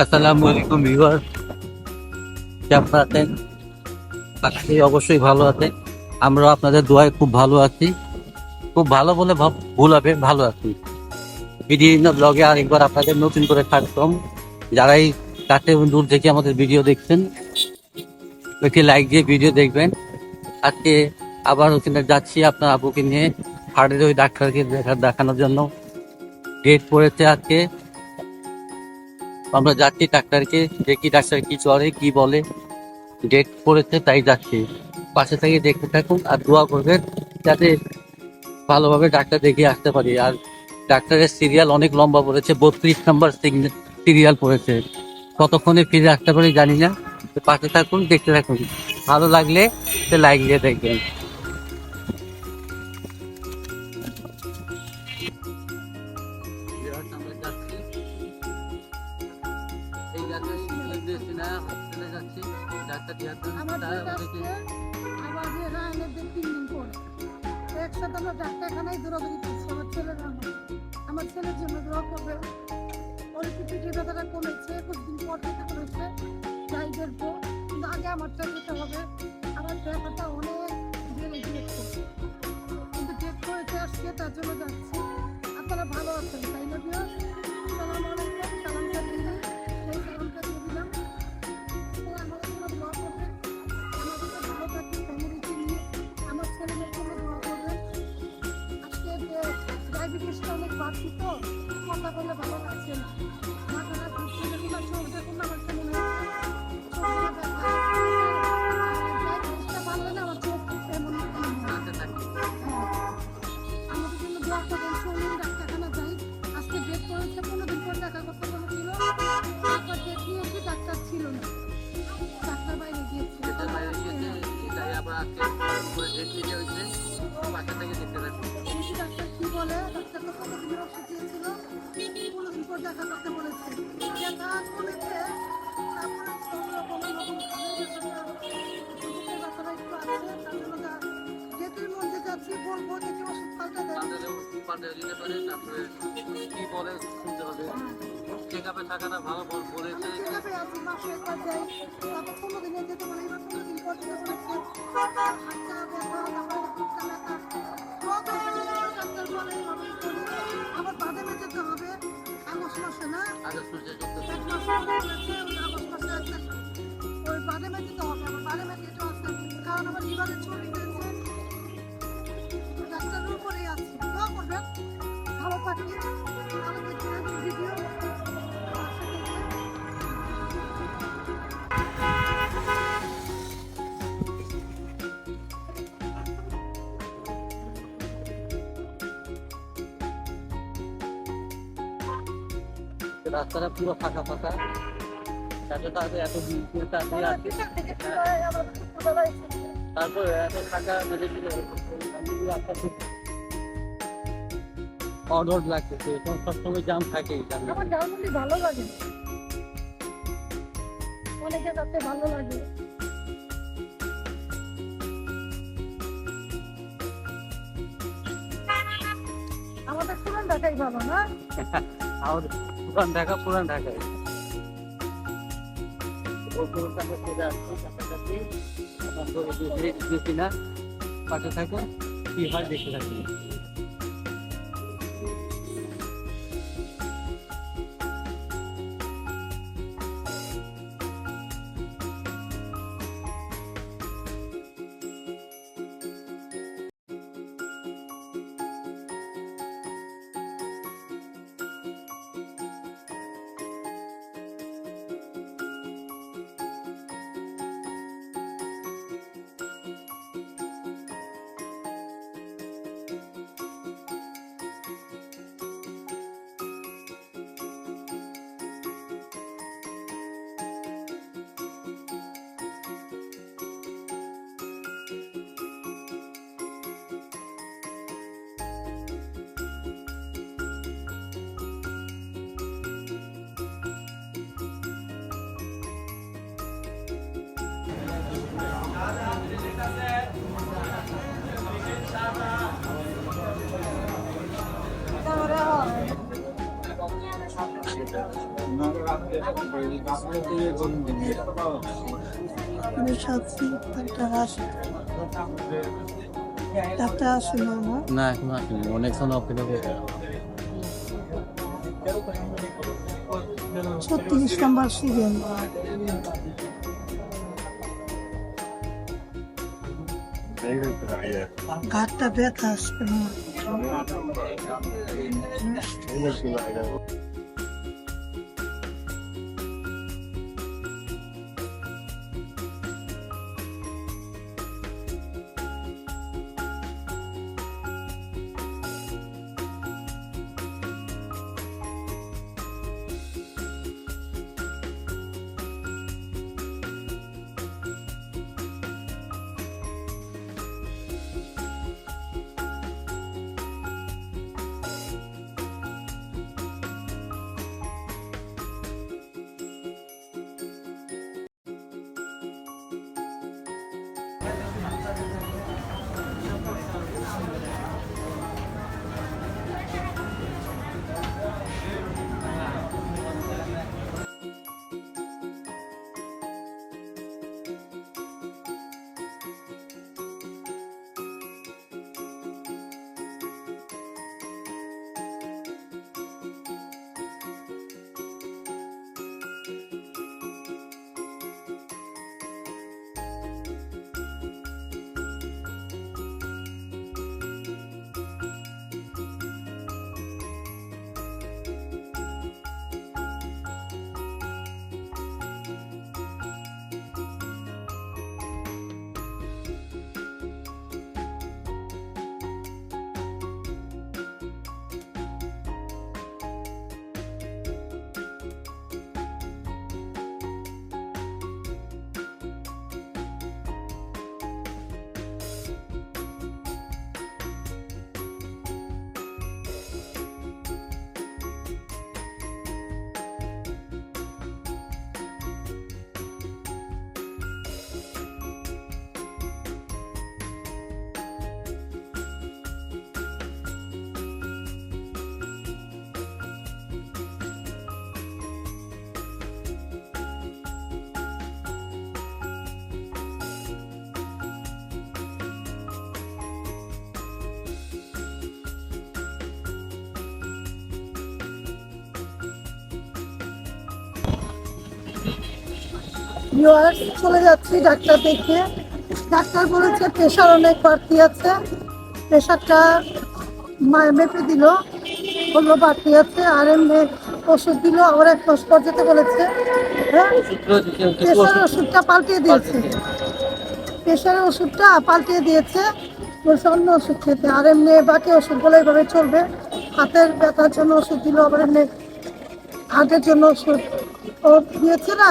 আসসালামু আলাইকুম কেমন আছেন? আজকে অবশ্যই ভালো আছেন। আমরা আপনাদের দোয়ায় খুব ভালো আছি। খুব ভালো বলে ভুল হবে, ভালো আছি। বিভিন্ন ব্লগে আরেকবার আপনাদের নতুন করে থাকতাম যারাই কাছে দূর থেকে আমাদের ভিডিও দেখছেন, একটি লাইক দিয়ে ভিডিও দেখবেন। আজকে আবার ওখানে যাচ্ছি আপনার আবুকে নিয়ে। হার্টের ওই ডাক্তারকে দেখা দেখানোর জন্য। ডেট পড়েছে আজকে আমরা যাচ্ছি ডাক্তারকে, দেখি ডাক্তার কি চলে, কি বলে। ডেট পড়েছে, তাই যাচ্ছি। পাশে থেকে দেখতে থাকুন আর দোয়া করবেন যাতে ভালোভাবে ডাক্তার দেখিয়ে আসতে পারি। আর ডাক্তারের সিরিয়াল অনেক লম্বা পড়েছে, বত্রিশ নম্বর সিরিয়াল পড়েছে। কতক্ষণে ফিরে আসতে পারি জানি না। পাশে থাকুন, দেখতে থাকুন। ভালো লাগলে সে লাইক দিয়ে দেখবেন। নির্দেশনা হসপিটালে যাচ্ছি ডাক্তার আমার তারা আমাদেরকে রায়নের তিন দিন পরে। একসাথে আমরা ডাক্তারখানায় দৌড়াদৌড়ি করছি আমার ছেলের আমার আমার ছেলের জন্য দোয়া করবে। ওর একটু ব্যথাটা কমেছে একুশ দিন পর থেকে করেছে যাই দেখব কিন্তু আগে আমারটা হবে। আমার ব্যথাটা অনেক বেড়ে গিয়েছে। কিন্তু ডেট করেছে তার জন্য যাচ্ছি। আপনারা ভালো আছেন তাই না? দেখা করতে বলেছে। তারপরে রকম যা ওষুধ পাল্টে দেয় পাল্টে দিতে পারে তারপরে কি বলে শুনতে হবে। চেক আপে থাকাটা ভালো বল বলেছে। আমি যেভাবে আছি মাসে একবার যাই। তারপর পনেরো দিনে যেতে পারি এবার পনেরো দিন পর থেকে বলেছে হাতটা ব্যথা রাস্তাটা পুরো ফাঁকা ফাঁকা। তাতে তাতে এত তাড়াতাড়ি আছে তারপর এত ফাঁকা বেঁধে দিল রাস্তা খুব অডর লাগতেছে এখন সবসময় জাম থাকে আমার ঝালমুড়ি ভালো লাগে। অনেকে কাছে ভালো লাগে। আমাদের পুরান ঢাকাই ভালো না? আমাদের পুরান ঢাকা পুরান ঢাকায় পাশে থাকুন। কি হয় দেখতে থাকুন। না এখন আসেনি অনেকক্ষণ অপেক্ষা করে ছত্রিশ নাম্বার সিরিয়াল ঘাটটা ব্যথা আসবে ভিউয়ার্স চলে যাচ্ছি ডাক্তার দেখে ডাক্তার বলেছে প্রেশার অনেক বাড়তি আছে। প্রেশারটা মেপে দিল বলল বাড়তি আছে। আর এমনি ওষুধ দিল আবার এক মাস পর যেতে বলেছে হ্যাঁ প্রেশারের ওষুধটা পাল্টিয়ে দিয়েছে। প্রেশারের ওষুধটা পাল্টিয়ে দিয়েছে বলছে অন্য ওষুধ খেতে। আর এমনি বাকি ওষুধগুলো এভাবে চলবে। হাতের ব্যথার জন্য ওষুধ দিল আবার এমনি হার্টের জন্য ওষুধ। ও দিয়েছে না?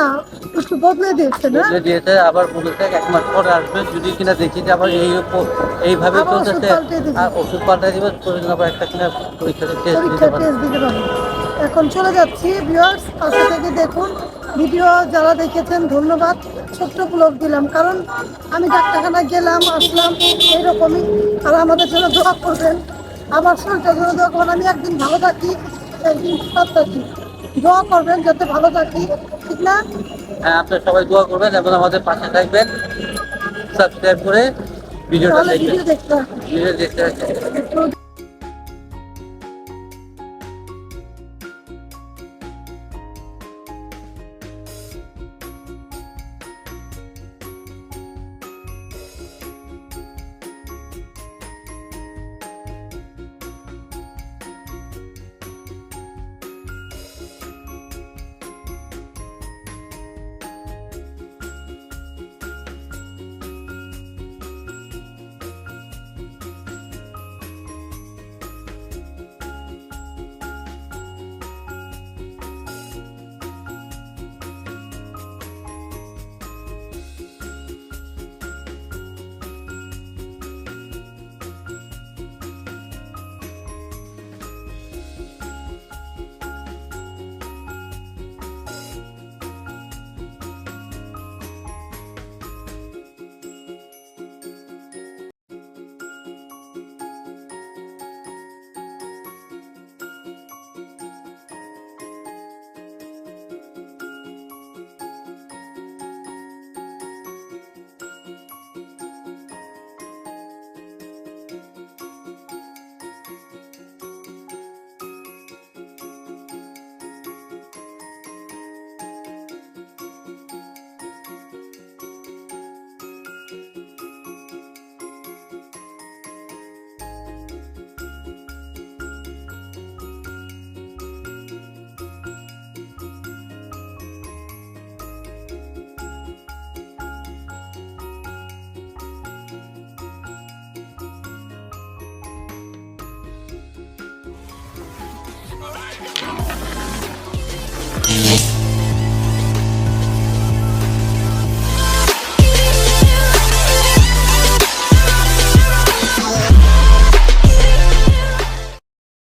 একটু বদলে দিয়েছে না? বদলে দিয়েছে আবার বলেছে এক মাস পরে আসবে যদি কিনা দেখি যে আবার এই এইভাবে ওষুধ চলতেছে পাল্টে দিবে। আর ওষুধ পাল্টাই দিবে প্রয়োজন আবার একটা কিনা পরীক্ষাতে টেস্ট দিতে পারবে। এখন চলে যাচ্ছি ভিউয়ার্স পাশে থেকে দেখুন ভিডিও যারা দেখেছেন ধন্যবাদ। ছোট্ট ব্লগ দিলাম কারণ আমি ডাক্তারখানায় গেলাম আসলাম এইরকমই। আর আমাদের জন্য দোয়া করবেন। আমার শরীরটার জন্য দোয়া করবেন। আমি একদিন ভালো থাকি একদিন খারাপ থাকি। দোয়া করবেন যাতে ভালো থাকি। ঠিক না? হ্যাঁ আপনারা সবাই দোয়া করবেন এবং আমাদের পাশে থাকবেন। সাবস্ক্রাইব করে ভিডিওটা দেখবেন। ভিডিও দেখতে Yeah.